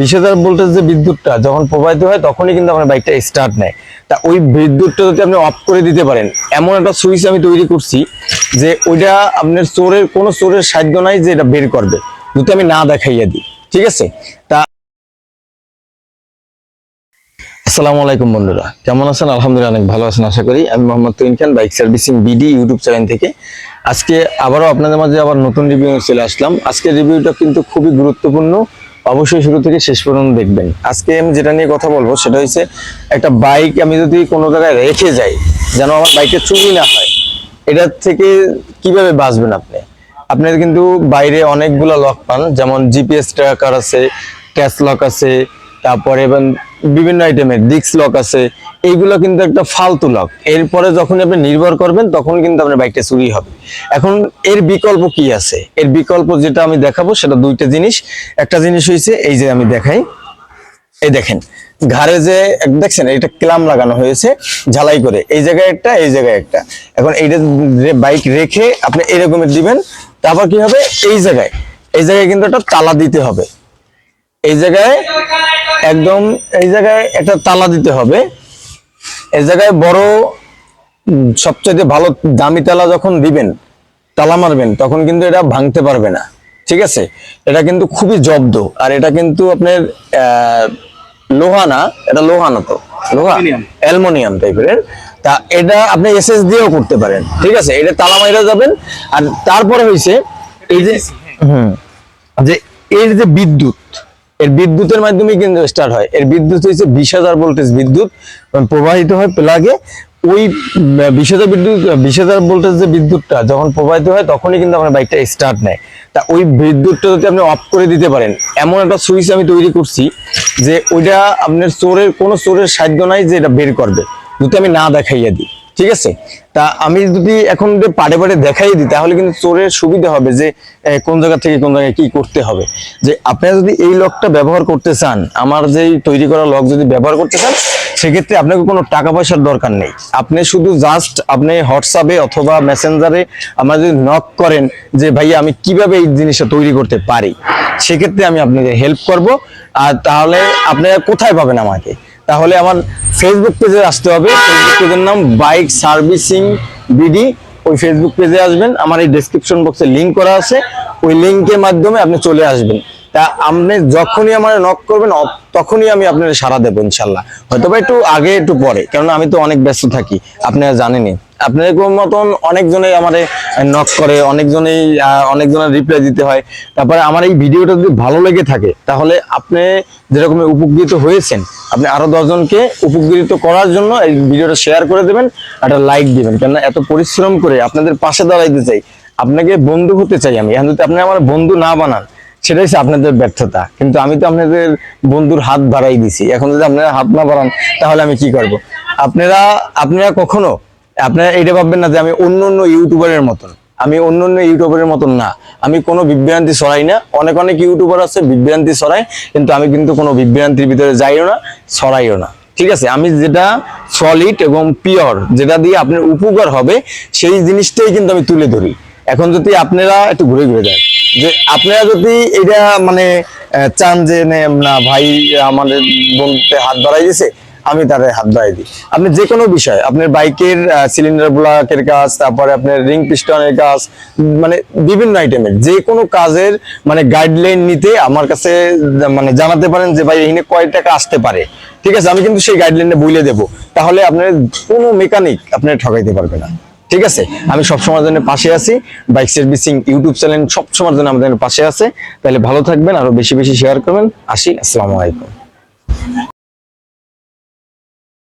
বিশ হাজার ভোল্টেজ যে বিদ্যুৎটা যখন প্রবাহিত হয়, তখনই কিন্তু আপনার বাইকটা স্টার্ট নেয়। তা ওই বিদ্যুৎটা যদি আপনি অফ করে দিতে পারেন, এমন একটা সুইচ আমি তৈরি করছি যে ওইটা আপনার চোরের কোনো চোরের সাধ্য নাই যে এটা বের করবে, যদি আমি না দেখাইয়া দিই। ঠিক আছে? তা আসসালামু আলাইকুম বন্ধুরা, কেমন আছেন? আলহামদুলিল্লাহ অনেক ভালো আছেন, আশা করি। আমি Mohammad তুইন Khan bike servicing BD YouTube channel থেকে। আজকে আবারও আপনাদের মাঝে আবার নতুন রিভিউ চলে আসলাম। আজকের রিভিউটা কিন্তু খুবই গুরুত্বপূর্ণ। অবশ্যই শুরু থেকে শেষ পর্যন্ত দেখবেন। আজকে আমি যেটা নিয়ে কথা বলব সেটা হচ্ছে একটা বাইক আমি যদি কোনো জায়গায় রেখে যাই, যেন আমার বাইকের চুরি না হয় এটার থেকে কীভাবে বাঁচবেন আপনি? আপনার কিন্তু বাইরে অনেকগুলো লক পান, যেমন জিপিএস ট্র্যাকার আছে ক্যাশ লক আছে, তারপরে এবং বিভিন্ন আইটেমের ডিক্স লক আছে এইগুলো কিন্তু একটা ফালতু লক এরপরে যখন আপনি নির্ভর করবেন, তখন কিন্তু আপনার বাইকটা চুরি হবে। এখন এর বিকল্প কি আছে? এর বিকল্প যেটা আমি দেখাবো, সেটা দুইটা জিনিস। একটা জিনিস হয়েছে এই যে আমি দেখাই। এই দেখেন ঘাড়ে যে দেখছেন, এটা ক্লাম লাগানো হয়েছে, ঝালাই করে। এই জায়গায় একটা, এই জায়গায় একটা। এখন এইটা বাইক রেখে আপনি এরকমের দিবেন, তারপর কি হবে? এই জায়গায়। এই জায়গায় কিন্তু একটা তালা দিতে হবে। এই জায়গায় একদম, এই জায়গায় একটা তালা দিতে হবে। এই জায়গায় বড় সবচাইতে ভালো দামি তালা যখন দিবেন তালা মারবেন তখন কিন্তু এটা ভাঙতে পারবে না। ঠিক আছে? এটা কিন্তু খুবই জব্দ। আর এটা কিন্তু আপনার লোহা না এটা লোহা না তো। লোহা? অ্যালমোনিয়াম। টাইপের তা এটা আপনি এসএস দিয়েও করতে পারেন। ঠিক আছে? এটা তালা মাইরা যাবেন। আর তারপরে হয়েছে এই যে হুম যে এর যে বিদ্যুৎ এর বিদ্যুতের মাধ্যমে কিন্তু স্টার্ট হয়। এর বিদ্যুৎ হচ্ছে বিশ হাজার ভোল্টেজ বিদ্যুৎ প্রবাহিত হয় প্লাগে ওই বিশ হাজার বিদ্যুৎ বিশ হাজার ভোল্টেজ যে বিদ্যুৎটা যখন প্রবাহিত হয় তখনই কিন্তু আপনার বাইকটা স্টার্ট নেয়। তা ওই বিদ্যুৎটা যদি আপনি অফ করে দিতে পারেন, এমন একটা সুইচ আমি তৈরি করছি যে ওইটা আপনার চোরের, কোনো চোরের সাধ্য নাই যে এটা বের করবে। যদি আমি না দেখাইয়া দিই। ঠিক আছে? তা আমি যদি এখন পাড়ে পাড়ে দেখাই দিই, তাহলে কিন্তু চোরের সুবিধা হবে যে কোন জায়গা থেকে কোন জায়গায় কি করতে হবে। যে আপনারা যদি এই লকটা ব্যবহার করতে চান, আমার যে তৈরি করা লক যদি ব্যবহার করতে চান, সেক্ষেত্রে আপনাকে কোনো টাকা পয়সার দরকার নেই। আপনি শুধু জাস্ট আপনি হোয়াটসঅ্যাপে অথবা মেসেঞ্জারে আমার যদি নক করেন যে ভাইয়া আমি কীভাবে এই জিনিসটা তৈরি করতে পারি? সেক্ষেত্রে আমি আপনাকে হেল্প করব। আর তাহলে আপনারা কোথায় পাবেন আমাকে? তাহলে আমার ফেসবুক পেজে আসতে হবে। ফেসবুক পেজের নাম বাইক সার্ভিসিং বিডি ওই ফেসবুক পেজে আসবেন। আমার এই ডিসক্রিপশন বক্সে লিংক করা আছে। ওই লিঙ্কের মাধ্যমে আপনি চলে আসবেন। তা আপনি যখনই আমার নক করবেন তখনই আমি আপনার সারা দেবো, ইনশাল্লাহ। হয়তো বা একটু আগে, একটু পরে। কেননা আমি তো অনেক ব্যস্ত থাকি। আপনারা জানেনই। আপনাদের মতন অনেকজনে আমারে নক করে, অনেকজনেই অনেকজনের রিপ্লাই দিতে হয়। তারপরে আমার এই ভিডিওটা যদি ভালো লেগে থাকে, তাহলে আপনি যেরকম উপকৃত হয়েছেন, আপনি আরও দশজনকে উপকৃত করার জন্য এই ভিডিওটা শেয়ার করে দেবেন একটা লাইক দিবেন। কেননা এত পরিশ্রম করে আপনাদের পাশে দাঁড়াইতে চাই, আপনাকে বন্ধু হতে চাই আমি। এখন যদি আপনি আমার বন্ধু না বানান, সেটাই হচ্ছে আপনাদের ব্যর্থতা। কিন্তু আমি তো আপনাদের বন্ধুর হাত বাড়াই দিছি। এখন যদি আপনারা হাত না বাড়ান, তাহলে আমি কি করব? আপনারা আপনারা কখনো আপনারা এটা ভাববেন না যে আমি অন্য অন্য ইউটিউবারের মতন। আমি অন্য অন্য ইউটিউবারের মতন না। আমি কোনো বিভ্রান্তি ছড়াই না। অনেক অনেক ইউটিউবার আছে বিভ্রান্তি ছড়াই কিন্তু আমি কিন্তু কোনো বিভ্রান্তির ভিতরে যাইও না ছড়াইও না। ঠিক আছে? আমি যেটা সলিড এবং পিওর যেটা দিয়ে আপনার উপকার হবে সেই জিনিসটাই কিন্তু আমি তুলে ধরি। এখন যদি আপনারা একটু ঘুরে ঘুরে যান যে আপনারা যদি এটা মানে চান যে নে, ভাই আমাদের বন্ধুতে হাত বাড়াই দিছে আমি তারে হাত বাড়াই দিই। আপনি যে কোনো বিষয়, আপনার বাইকের সিলিন্ডার ব্লকের কাজ, তারপরে আপনার রিং পিস্টনের কাজ মানে বিভিন্ন আইটেমের যে কোনো কাজের মানে গাইডলাইন নিতে আমার কাছে মানে জানাতে পারেন যে, ভাই, এখানে কয় টাকা আসতে পারে? ঠিক আছে, আমি কিন্তু সেই গাইডলাইনে বলে দেবো। তাহলে আপনার কোনো মেকানিক আপনার ঠকাইতে পারবে না। ঠিক আছে? আমি সবসময়ের জন্য পাশে আছি। বাইক সার্ভিসিং ইউটিউব চ্যানেল সবসময়ের জন্য আমাদের পাশে আছে। তাহলে ভালো থাকবেন, আরও বেশি বেশি শেয়ার করবেন। আসি, আসসালামু আলাইকুম।